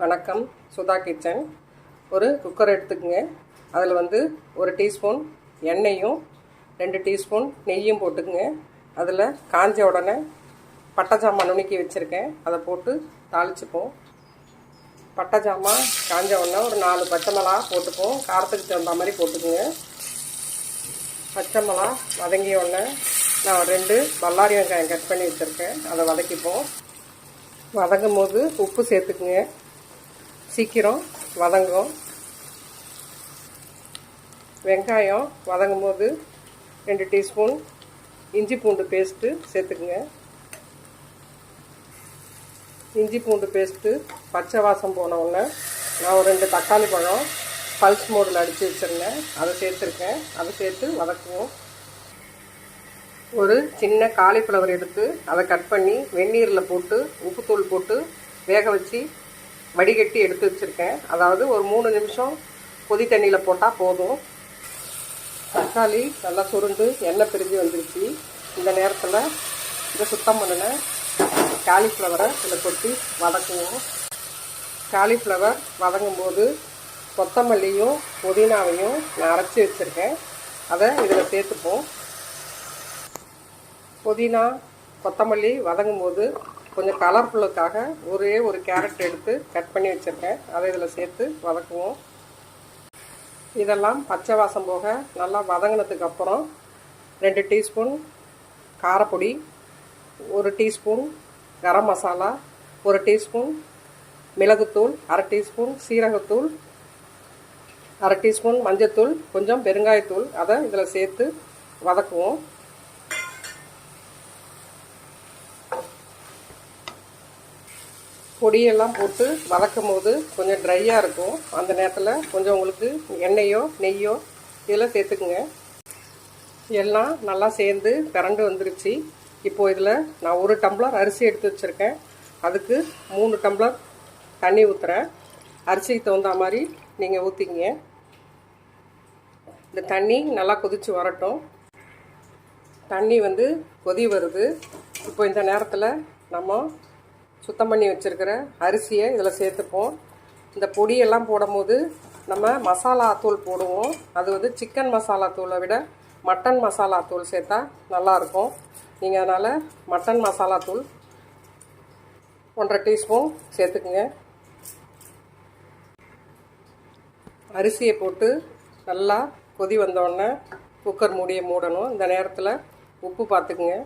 வணக்கம். சுதா கிச்சன். ஒரு குக்கர் எடுத்துக்கங்க. அதில் வந்து ஒரு டீஸ்பூன் எண்ணெயும் ரெண்டு டீஸ்பூன் நெய்யும் போட்டுக்குங்க. அதில் காஞ்ச உடனே பட்டை ஜாமான் நுணுக்கி வச்சுருக்கேன். அதை போட்டு தாளிச்சுப்போம். பட்டை ஜாமான் காஞ்ச உடனே ஒரு நாலு பச்சை மிளகா போட்டுப்போம். காரத்துக்கு தகுந்த மாதிரி போட்டுக்குங்க. பச்சை மிளகா வதங்கிய உடனே நான் ரெண்டு வல்லாரி வெங்காயம் கட் பண்ணி வச்சுருக்கேன். அதை வதக்கிப்போம். வதங்கும் போது உப்பு சேர்த்துக்குங்க. சீக்கிரம் வதங்கும். வெங்காயம் வதங்கும் போது ரெண்டு டீஸ்பூன் இஞ்சி பூண்டு பேஸ்ட்டு சேர்த்துக்குங்க. இஞ்சி பூண்டு பேஸ்ட்டு பச்சை வாசம் போன உடனே நான் ஒரு ரெண்டு தக்காளி பழம் பல்ஸ் மோடில் அடித்து வச்சுருந்தேன். அதை சேர்த்துருக்கேன். அதை சேர்த்து வதக்குவோம். ஒரு சின்ன காலிஃப்ளவர் எடுத்து அதை கட் பண்ணி வெந்நீரில் போட்டு உப்புத்தூள் போட்டு வேக வச்சு வடிகட்டி எடுத்து வச்சுருக்கேன். அதாவது ஒரு மூணு நிமிஷம் கொதி தண்ணியில் போட்டால் போதும். தக்காளி நல்லா சுருண்டு எண்ணெய் பிரிஞ்சு வந்துருச்சு. இந்த நேரத்தில் இதை சுத்தம் பண்ணினேன் காலிஃப்ளவரை இதில் கொட்டி வதக்குவோம். காலிஃப்ளவர் வதங்கும் போது கொத்தமல்லியும் புதினாவையும் நான் அரைச்சி வச்சுருக்கேன். அதை இதில் சேர்த்துப்போம். புதினா கொத்தமல்லி வதங்கும் போது கொஞ்சம் கலர்ஃபுல்லுக்காக ஒரே ஒரு கேரட் எடுத்து கட் பண்ணி வச்சுருக்கேன். அதை இதில் சேர்த்து வதக்குவோம். இதெல்லாம் பச்சை வாசம் போக நல்லா வதங்கினதுக்கப்புறம் ரெண்டு டீஸ்பூன் காரப்பொடி ஒரு டீஸ்பூன் கரம் மசாலா ஒரு டீஸ்பூன் மிளகுத்தூள் அரை டீஸ்பூன் சீரகத்தூள் அரை டீஸ்பூன் மஞ்சத்தூள் கொஞ்சம் பெருங்காயத்தூள் அதை இதில் சேர்த்து வதக்குவோம். பொடியெல்லாம் போட்டு வதக்கும் போது கொஞ்சம் ட்ரையாக இருக்கும். அந்த நேரத்தில் கொஞ்சம் உங்களுக்கு எண்ணெயோ நெய்யோ இதெல்லாம் சேர்த்துக்குங்க. எல்லாம் நல்லா சேர்ந்து கரண்டு வந்துருச்சு. இப்போது இதில் நான் ஒரு டம்ளர் அரிசி எடுத்து வச்சுருக்கேன். அதுக்கு மூணு டம்ளர் தண்ணி ஊற்றுறேன் அரிசிக்கு தகுந்த மாதிரி நீங்கள் ஊற்றிங்க இந்த தண்ணி நல்லா கொதித்து வரட்டும். தண்ணி வந்து கொதி வருது. இப்போ இந்த நேரத்தில் நம்ம சுத்தம் பண்ணி வச்சுருக்கிற அரிசியை இதில் சேர்த்துப்போம். இந்த பொடியெல்லாம் போடும்போது நம்ம மசாலா தூள் போடுவோம். அது வந்து சிக்கன் மசாலா தூளை விட மட்டன் மசாலா தூள் சேர்த்தா நல்லாயிருக்கும். நீங்கள் அதனால் மட்டன் மசாலா தூள் ஒன்றரை டீஸ்பூன் சேர்த்துக்குங்க. அரிசியை போட்டு நல்லா கொதி வந்தோடனே குக்கர் மூடியை மூடணும். இந்த நேரத்தில் உப்பு பார்த்துக்குங்க.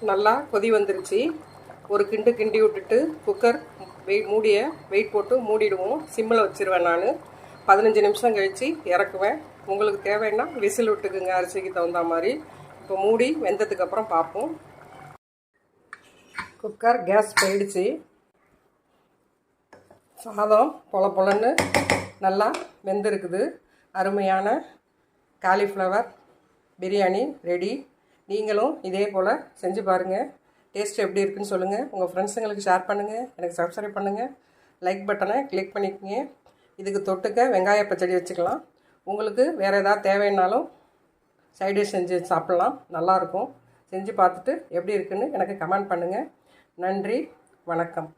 நல்லா கொதி வந்துருச்சு. ஒரு கிண்டு கிண்டி விட்டுட்டு குக்கர் வெயிட் மூடிய வெயிட் போட்டு மூடிடுவோம். சிம்மில் வச்சுருவேன் நான். பதினஞ்சு நிமிஷம் கழித்து இறக்குவேன். உங்களுக்கு தேவைன்னா விசில் விட்டுக்குங்க அரிசிக்கு தகுந்த மாதிரி. இப்போ மூடி வெந்ததுக்கப்புறம் பார்ப்போம். குக்கர் கேஸ் போயிடுச்சு. சாதம் பொல பொலன்னு நல்லா வெந்திருக்குது. அருமையான காலிஃப்ளவர் பிரியாணி ரெடி நீங்களும் இதே போல் செஞ்சு பாருங்கள் டேஸ்ட் எப்படி இருக்குன்னு சொல்லுங்கள் உங்கள் ஃப்ரெண்ட்ஸுங்களுக்கு ஷேர் பண்ணுங்கள் எனக்கு சப்ஸ்கிரைப் பண்ணுங்கள் லைக் பட்டனை கிளிக் பண்ணிக்கோங்க. இதுக்கு தொட்டுக்க வெங்காய பச்சடி வச்சுக்கலாம். உங்களுக்கு வேறு ஏதாவது தேவைன்னாலும் சைடிஷ் செஞ்சு சாப்பிட்லாம். நல்லாயிருக்கும் செஞ்சு பார்த்துட்டு எப்படி இருக்குன்னு எனக்கு கமெண்ட் பண்ணுங்கள் நன்றி. வணக்கம்.